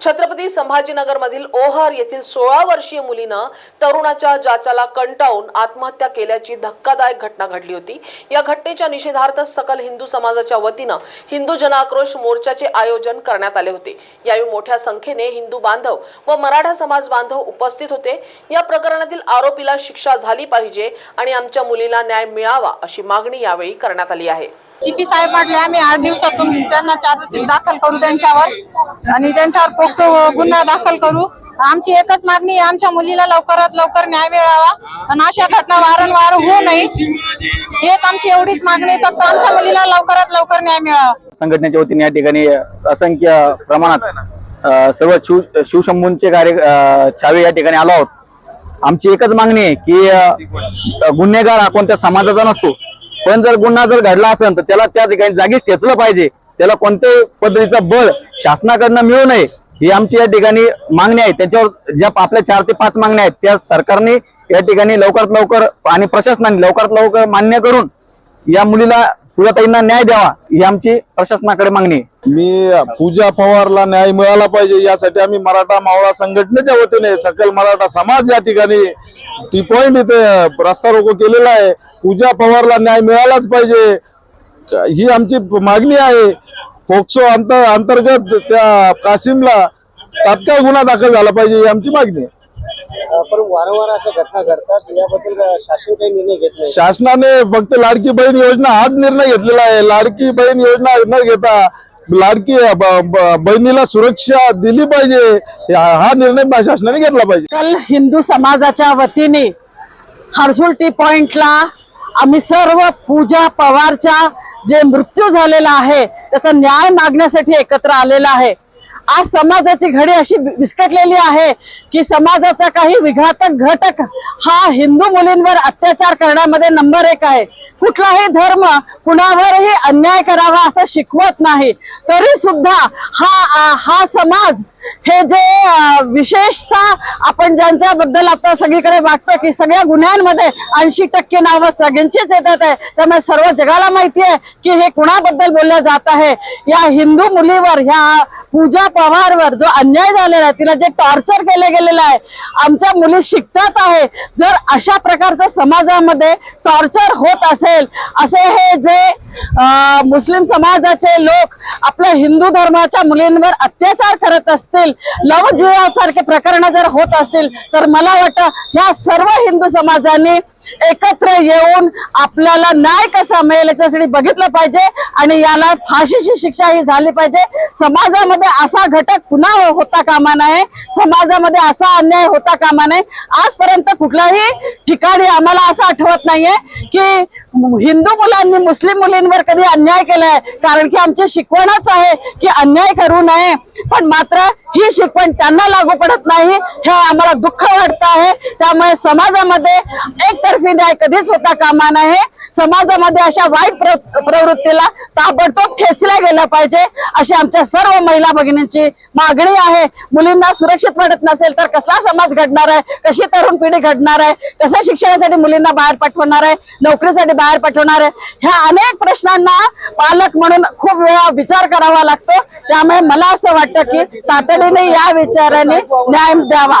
छत्रपती संभाजीनगरमधील ओहार येथील सोळा वर्षीय मुलीनं तरुणाच्या जाचाला कंटाळून आत्महत्या केल्याची धक्कादायक घटना घडली होती. या घटनेच्या निषेधार्थ सकल हिंदू समाजाच्या वतीनं हिंदू जनाक्रोश मोर्चाचे आयोजन करण्यात आले होते. यावेळी मोठ्या संख्येने हिंदू बांधव व मराठा समाज बांधव उपस्थित होते. या प्रकरणातील आरोपीला शिक्षा झाली पाहिजे आणि आमच्या मुलीला न्याय मिळावा अशी मागणी यावेळी करण्यात आली आहे. सीपी साहेब म्हटले आम्ही आठ दिवसातून त्यांना चार्जशीट दाखल करू त्यांच्यावर आणि त्यांच्यावर पोक्सो गुन्हा दाखल करू. आमची एकच मागणी आहे आमच्या मुलीला लवकरात लवकर न्याय मिळावा आणि अशा घटना वारंवार होऊ नये. एक आमची एवढीच मागणी फक्त आमच्या मुलीला लवकरात लवकर न्याय मिळावा. संघटनेच्या वतीने या ठिकाणी असंख्य प्रमाणात सर्व शिव शिवशंभूंचे कार्य छावे या ठिकाणी आलो आहोत. आमची एकच मागणी आहे की गुन्हेगार हा कोणत्या समाजाचा नसतो पण जर गुन्हा जर घडला असेल तर त्याला त्या ठिकाणी जागीच ठेचलं पाहिजे. त्याला कोणत्याही पद्धतीचा बळ शासनाकडनं मिळू नये ही आमची या ठिकाणी मागणी आहे. त्याच्यावर ज्या आपल्या चार ते पाच मागण्या आहेत त्या सरकारने या ठिकाणी लवकरात लवकर आणि प्रशासनाने लवकरात लवकर मान्य करून या मुलीला पूजाताईंना न्याय द्यावा ही आमची प्रशासनाकडे मागणी आहे. मी पूजा पवारला न्याय मिळाला पाहिजे यासाठी आम्ही मराठा मावळा संघटनेच्या वतीने सकल मराठा समाज या ठिकाणी टी पॉइंट इथे रस्ता रोको केलेला आहे. पूजा पवारला न्याय मिळालाच पाहिजे. ही आमची मागणी आहे. फोक्सो अंतर अंतर्गत त्या कासिमला तात्काळ गुन्हा दाखल झाला पाहिजे ही आमची मागणी आहे. पण वारंवार अशा घटना घडतात याबद्दल शासन काही निर्णय घेत नाही. शासनाने फक्त लाडकी बहीण योजना हाच निर्णय घेतलेला आहे. लाडकी बहीण योजना न घेता लाडकी बहिणीला सुरक्षा दिली पाहिजे. हा हा निर्णय शासनाने घेतला पाहिजे. कल हिंदू समाजाच्या वतीने हर्सुल टी पॉइंटला आम्ही सर्व पूजा पवारचा जे मृत्यू झालेला आहे त्याचा न्याय मागण्यासाठी एकत्र आलेला आहे. आज समाजाची घडी अशी विस्कटलेली आहे की समाजाचा काही विघातक घटक हा हिंदू मुलींवर अत्याचार करण्यामध्ये नंबर एक आहे. कुठलाही धर्म कुणावरही अन्याय करावा असं शिकवत नाही तरी सुद्धा हा हा समाज हे जे विशेषतः आपण ज्यांच्याबद्दल आता सगळीकडे वाटतं की सगळ्या गुन्ह्यांमध्ये ऐंशी टक्के नावं सगळ्यांचीच येतात आहे. त्यामुळे सर्व जगाला माहिती आहे की हे कुणाबद्दल बोललं जात आहे. या हिंदू मुलीवर ह्या पूजा पवारवर जो अन्याय झालेला आहे तिला जे टॉर्चर केले गेलेलं आहे आमच्या मुली शिकतात आहे. जर अशा प्रकारचं समाजामध्ये टॉर्चर होत असेल असे हे जे मुस्लिम समाजाचे लोक आपल्या हिंदू धर्माच्या मुलींवर अत्याचार करत असतील लवजीवासारखे प्रकरण जर होत असतील तर मला वाटतं या सर्व हिंदू समाजाने एकत्र येऊन आपल्याला न्याय कसा मिळेल याच्यासाठी बघितलं पाहिजे आणि याला फाशीची शिक्षा ही झाली पाहिजे. समाजामध्ये असा घटक पुन्हा होता कामा नये समाजामध्ये असा अन्याय होता कामा नये. आजपर्यंत कुठल्याही ठिकाणी आम्हाला असं आठवत नाहीये की हिंदू मुलांनी मुस्लिम मुलींवर कधी अन्याय केलाय. कारण की आमची शिकवणच आहे की अन्याय करू नये. पण मात्र ही शिकवण त्यांना लागू पडत नाही. हे आम्हाला दुःख वाटत आहे. त्यामुळे समाजामध्ये एकतर्फी न्याय कधीच होता कामा नये. समाजामध्ये अशा वाईट प्रवृत्तीला ताबडतोब ठेचल्या गेल्या पाहिजे अशी आमच्या सर्व महिला भगिनींची मागणी आहे. मुलींना सुरक्षित वाटत नसेल तर कसला समाज घडणार आहे? कशी तरुण पिढी घडणार आहे? कसं शिक्षणासाठी मुलींना बाहेर पाठवणार आहे? नोकरीसाठी बाहेर पाठवणार आहे? ह्या अनेक प्रश्नांना पालक म्हणून खूप वेळा विचार करावा लागतो. त्यामुळे मला असं वाटतं की तातडीने या विचाराने न्याय द्यावा.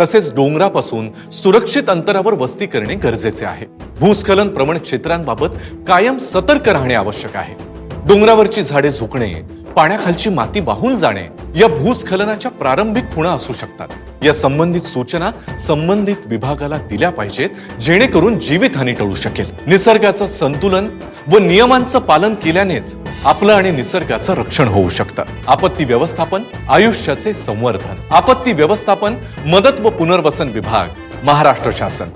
तसेच डोंगरापासून सुरक्षित अंतरावर वस्ती करणे गरजेचे आहे. भूस्खलन प्रवण क्षेत्रांबाबत कायम सतर्क राहणे आवश्यक आहे. डोंगरावरची झाडे झुकणे पाण्याखालची माती वाहून जाणे या भूस्खलनाच्या प्रारंभिक खुणा असू शकतात. या संबंधित सूचना संबंधित विभागाला दिल्या पाहिजेत जेणेकरून जीवितहानी टळू शकेल. निसर्गाचं संतुलन व नियमांचं पालन केल्यानेच आपलं आणि निसर्गाचं रक्षण होऊ शकतं. आपत्ती व्यवस्थापन आयुष्याचे संवर्धन. आपत्ती व्यवस्थापन मदत व पुनर्वसन विभाग महाराष्ट्र शासन.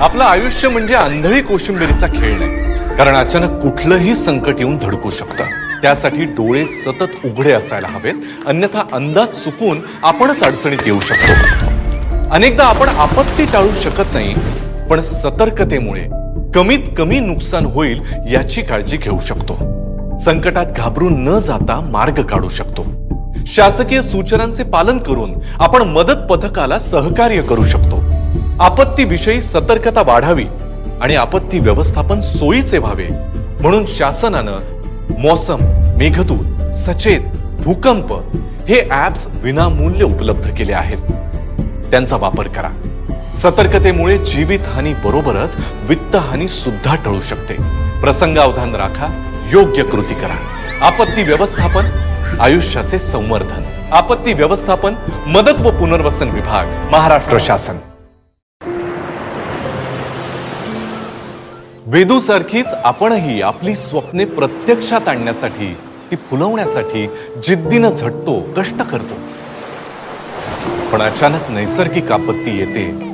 आपलं आयुष्य म्हणजे आंधळी कोशिंबिरीचा खेळ नाही कारण अचानक कुठलंही संकट येऊन धडकू शकतं. त्यासाठी डोळे सतत उघडे असायला हवेत अन्यथा अंदाज चुकून आपणच अडचणीत येऊ शकतो. अनेकदा आपण आपत्ती टाळू शकत नाही पण सतर्कतेमुळे कमीत कमी नुकसान होईल याची काळजी घेऊ शकतो. संकटात घाबरून न जाता मार्ग काढू शकतो. शासकीय सूचनांचे पालन करून आपण मदत पथकाला सहकार्य करू शकतो. आपत्तीविषयी सतर्कता वाढावी आणि आपत्ती व्यवस्थापन सोयीचे व्हावे. म्हणून शासनानं मौसम मेघदूत सचेत भूकंप हे ऍप्स विनामूल्य उपलब्ध केले आहेत. त्यांचा वापर करा. सतर्कतेमुळे जीवितहानी बरोबरच वित्तहानी सुद्धा टळू शकते. प्रसंगावधान राखा योग्य कृती करा. आपत्ती व्यवस्थापन आयुष्याचे संवर्धन. आपत्ती व्यवस्थापन मदत व पुनर्वसन विभाग महाराष्ट्र शासन. वेदूसारखीच आपणही आपली स्वप्ने प्रत्यक्षात आणण्यासाठी ती फुलवण्यासाठी जिद्दीनं झटतो कष्ट करतो. पण अचानक नैसर्गिक आपत्ती येते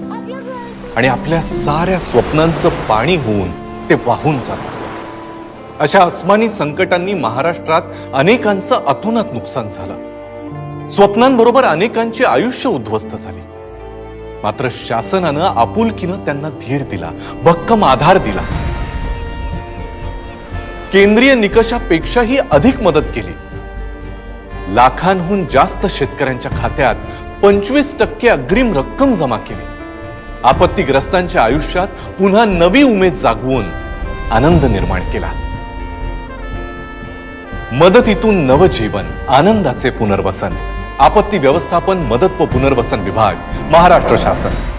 आणि आपल्या साऱ्या स्वप्नांचं पाणी होऊन ते वाहून जात. अशा अस्मानी संकटांनी महाराष्ट्रात अनेकांचं अतोनात नुकसान झालं. स्वप्नांबरोबर अनेकांची आयुष्य उद्ध्वस्त झाली. मात्र शासनानं आपुलकीनं त्यांना धीर दिला भक्कम आधार दिला. केंद्रीय निकषापेक्षाही अधिक मदत केली. लाखांहून जास्त शेतकऱ्यांच्या खात्यात पंचवीस टक्के अग्रिम रक्कम जमा केली. आपत्तीग्रस्तांच्या आयुष्यात पुन्हा नवी उमेद जागवून आनंद निर्माण केला. मदतीतून नवजीवन आनंदाचे पुनर्वसन. आपत्ती व्यवस्थापन मदत व पुनर्वसन विभाग महाराष्ट्र शासन.